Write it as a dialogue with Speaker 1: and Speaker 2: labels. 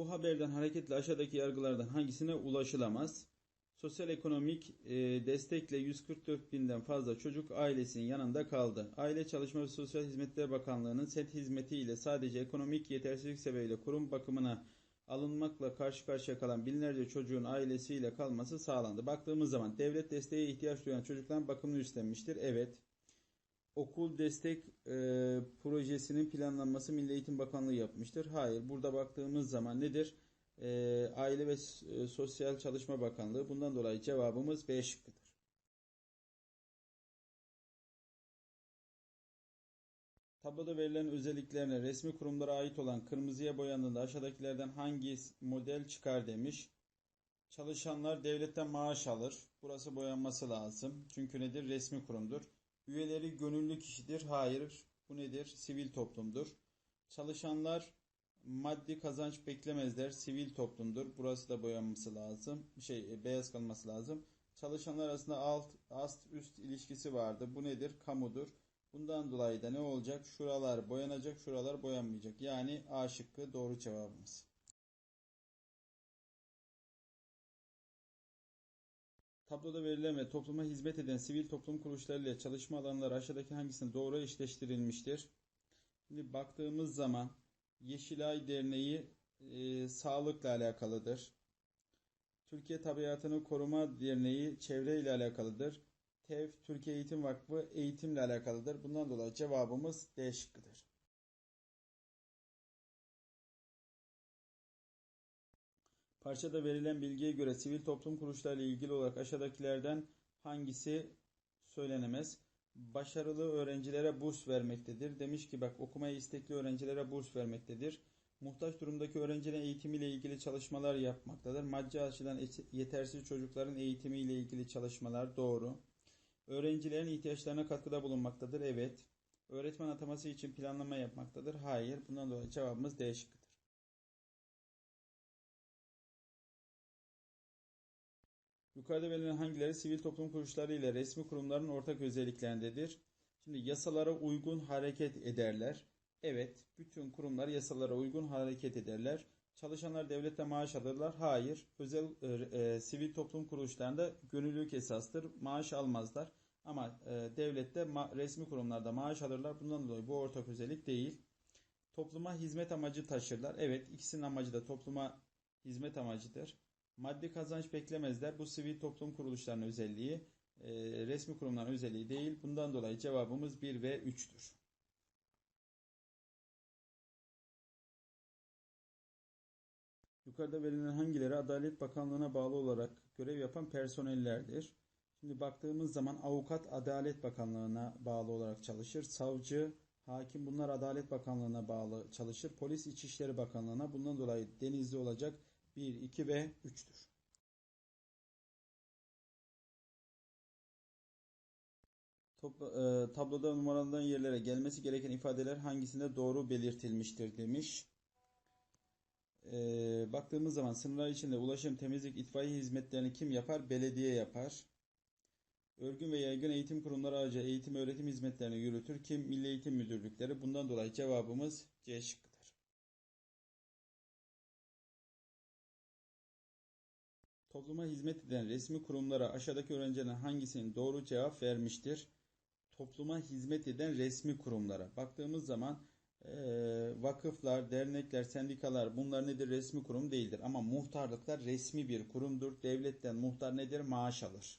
Speaker 1: Bu haberden hareketle aşağıdaki yargılardan hangisine ulaşılamaz? Sosyal ekonomik e, destekle 144 binden fazla çocuk ailesinin yanında kaldı. Aile Çalışma ve Sosyal Hizmetler Bakanlığı'nın set hizmeti ile sadece ekonomik yetersizlik sebebiyle kurum bakımına alınmakla karşı karşıya kalan binlerce çocuğun ailesiyle kalması sağlandı. Baktığımız zaman devlet desteğe ihtiyaç duyan çocukların bakımını üstlenmiştir. Evet. Okul destek e, projesinin planlanması Milli Eğitim Bakanlığı yapmıştır. Hayır. Burada baktığımız zaman nedir? E, Aile ve e, Sosyal Çalışma Bakanlığı. Bundan dolayı cevabımız B şıkkıdır. Tabloda verilen özelliklerine resmi kurumlara ait olan kırmızıya boyandığında aşağıdakilerden hangi model çıkar demiş. Çalışanlar devletten maaş alır. Burası boyanması lazım. Çünkü nedir? Resmi kurumdur. Üyeleri gönüllü kişidir. Hayır. Bu nedir? Sivil toplumdur. Çalışanlar maddi kazanç beklemezler. Sivil toplumdur. Burası da boyanması lazım. Şey beyaz kalması lazım. Çalışanlar arasında alt, ast, üst ilişkisi vardır. Bu nedir? Kamudur. Bundan dolayı da ne olacak? Şuralar boyanacak, şuralar boyanmayacak. Yani A şıkkı doğru cevabımız. Tabloda verilen ve topluma hizmet eden sivil toplum kuruluşlarıyla çalışma alanları aşağıdaki hangisinin doğru eşleştirilmiştir? Şimdi baktığımız zaman Yeşilay Derneği e, sağlıkla alakalıdır. Türkiye Tabiatını Koruma Derneği çevre ile alakalıdır. TEV, Türkiye Eğitim Vakfı eğitimle alakalıdır. Bundan dolayı cevabımız D şıkkıdır. Parçada verilen bilgiye göre sivil toplum kuruluşlarıyla ilgili olarak aşağıdakilerden hangisi söylenemez? Başarılı öğrencilere burs vermektedir. Demiş ki bak okumaya istekli öğrencilere burs vermektedir. Muhtaç durumdaki öğrencilerin eğitimiyle ilgili çalışmalar yapmaktadır. Maddi açıdan yetersiz çocukların eğitimiyle ilgili çalışmalar doğru. Öğrencilerin ihtiyaçlarına katkıda bulunmaktadır. Evet. Öğretmen ataması için planlama yapmaktadır. Hayır. Bundan dolayı cevabımız D şıkkıdır. Yukarıda verilen hangileri sivil toplum kuruluşları ile resmi kurumların ortak özelliklerindedir? Şimdi yasalara uygun hareket ederler. Evet, bütün kurumlar yasalara uygun hareket ederler. Çalışanlar devlette maaş alırlar. Hayır. Özel e, e, sivil toplum kuruluşlarında gönüllülük esastır. Maaş almazlar. Ama e, devlette ma resmi kurumlarda maaş alırlar. Bundan dolayı bu ortak özellik değil. Topluma hizmet amacı taşırlar. Evet, ikisinin amacı da topluma hizmet amacıdır. Maddi kazanç beklemezler. Bu sivil toplum kuruluşlarının özelliği, e, resmi kurumların özelliği değil. Bundan dolayı cevabımız 1 ve 3'tür. Yukarıda verilen hangileri Adalet Bakanlığı'na bağlı olarak görev yapan personellerdir? Şimdi baktığımız zaman avukat Adalet Bakanlığı'na bağlı olarak çalışır. Savcı, hakim bunlar Adalet Bakanlığı'na bağlı çalışır. Polis İçişleri Bakanlığı'na bundan dolayı denizli olacak 1, 2 ve 3'tür. Top, e, tabloda numaralan yerlere gelmesi gereken ifadeler hangisinde doğru belirtilmiştir demiş. E, baktığımız zaman sınırlar içinde ulaşım, temizlik, itfaiye hizmetlerini kim yapar? Belediye yapar. Örgün ve yaygın eğitim kurumları ayrıca eğitim öğretim hizmetlerini yürütür. Kim? Milli Eğitim Müdürlükleri. Bundan dolayı cevabımız C şıkkıdır. Topluma hizmet eden resmi kurumlara aşağıdaki öğrencilerin hangisinin doğru cevap vermiştir? Topluma hizmet eden resmi kurumlara. Baktığımız zaman e, vakıflar, dernekler, sendikalar bunlar nedir? Resmi kurum değildir. Ama muhtarlıklar resmi bir kurumdur. Devletten muhtar nedir? Maaş alır.